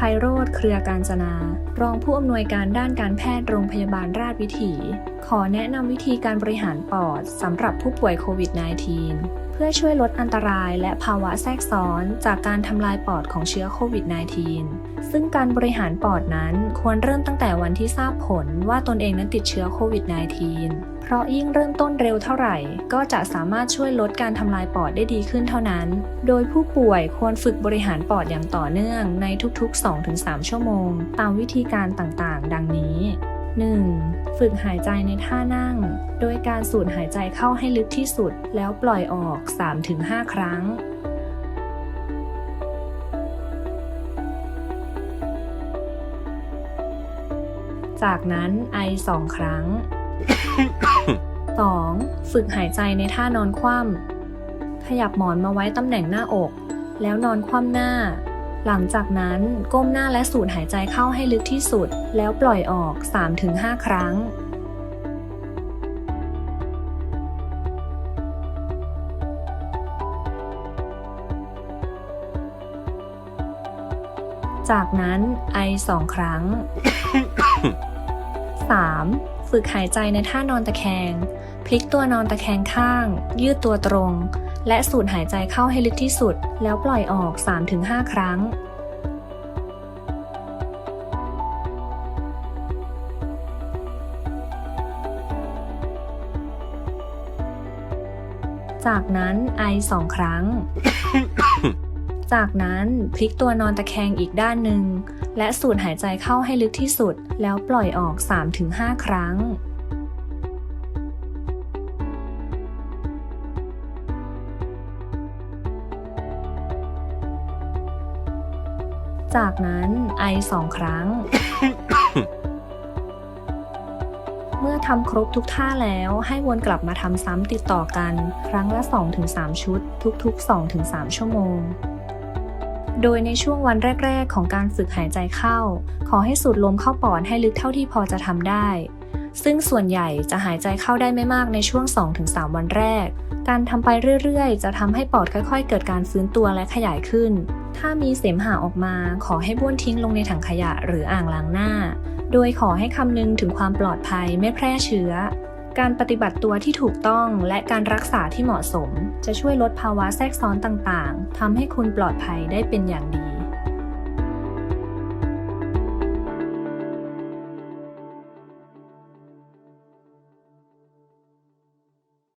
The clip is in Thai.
ไพโรธเครือการจนา รองผู้อำนวยการด้านการแพทย์โรงพยาบาลราชวิถี ขอแนะนำวิธีการบริหารปอดสำหรับผู้ป่วยโควิด -19 เพื่อช่วยลดอันตรายและภาวะแทรกซ้อนจากการทำลายปอดของเชื้อโควิด -19 ซึ่งการบริหารปอดนั้นควรเริ่มตั้งแต่วันที่ทราบผลว่าตนเองนั้นติดเชื้อโควิด -19 เพราะยิ่งเริ่มต้นเร็วเท่าไหร่ ก็จะสามารถช่วยลดการทำลายปอดได้ดีขึ้นเท่านั้น โดยผู้ป่วยควรฝึกบริหารปอดอย่างต่อเนื่องในทุกๆ 2-3 ชั่วโมง ตามวิธีการต่างๆ ดังนี้ 1. ฝึกหายใจในท่านั่ง โดยการสูดหายใจเข้าให้ลึกที่สุด แล้วปล่อยออก 3-5 ครั้ง จากนั้นไอ 2 ครั้ง 2. ฝึกหายใจในท่านอนคว่ำขยับหมอนมาไว้ตำแหน่งหน้าอก แล้วนอนคว่ำหน้า หลังจากนั้นก้มหน้าและสูดหายใจเข้าให้ลึกที่สุด แล้วปล่อยออก 3-5 ครั้ง จากนั้นไอสองครั้ง 3. ฝึกหายใจในท่านอนตะแคง พลิกตัวนอนตะแคงข้าง ยืดตัวตรง และสูดหายใจเข้าให้ลึกที่สุด แล้วปล่อยออก 3-5 ครั้งจากนั้นไอสองครั้ง จากนั้นพลิกตัวนอนตะแคงอีกด้านหนึ่ง และสูดหายใจเข้าให้ลึกที่สุด แล้วปล่อยออก 3-5 ครั้งจากนั้นไอสองครั้ง เมื่อทำครบทุกท่าแล้วให้วนกลับมาทำซ้ำติดต่อกัน ครั้งละ 2-3 ชุด ทุกๆ 2-3 ชั่วโมง โดยในช่วงวันแรก ๆ ของการฝึกหายใจเข้า ขอให้สูดลมเข้าปอดให้ลึกเท่าที่พอจะทำได้ ซึ่งส่วนใหญ่จะหายใจเข้าได้ไม่มากในช่วง 2-3 วันแรก การทำไปเรื่อย ๆ จะทำให้ปอดค่อย ๆ เกิดการฟื้นตัวและขยายขึ้น ถ้ามีเสมหะออกมาขอให้บ้วนทิ้งลงในถังขยะหรืออ่างล้างหน้า โดยขอให้คำนึงถึงความปลอดภัยไม่แพร่เชื้อ การปฏิบัติตัวที่ถูกต้องและการรักษาที่เหมาะสม จะช่วยลดภาวะแทรกซ้อนต่างๆทำให้คุณปลอดภัยได้เป็นอย่างดี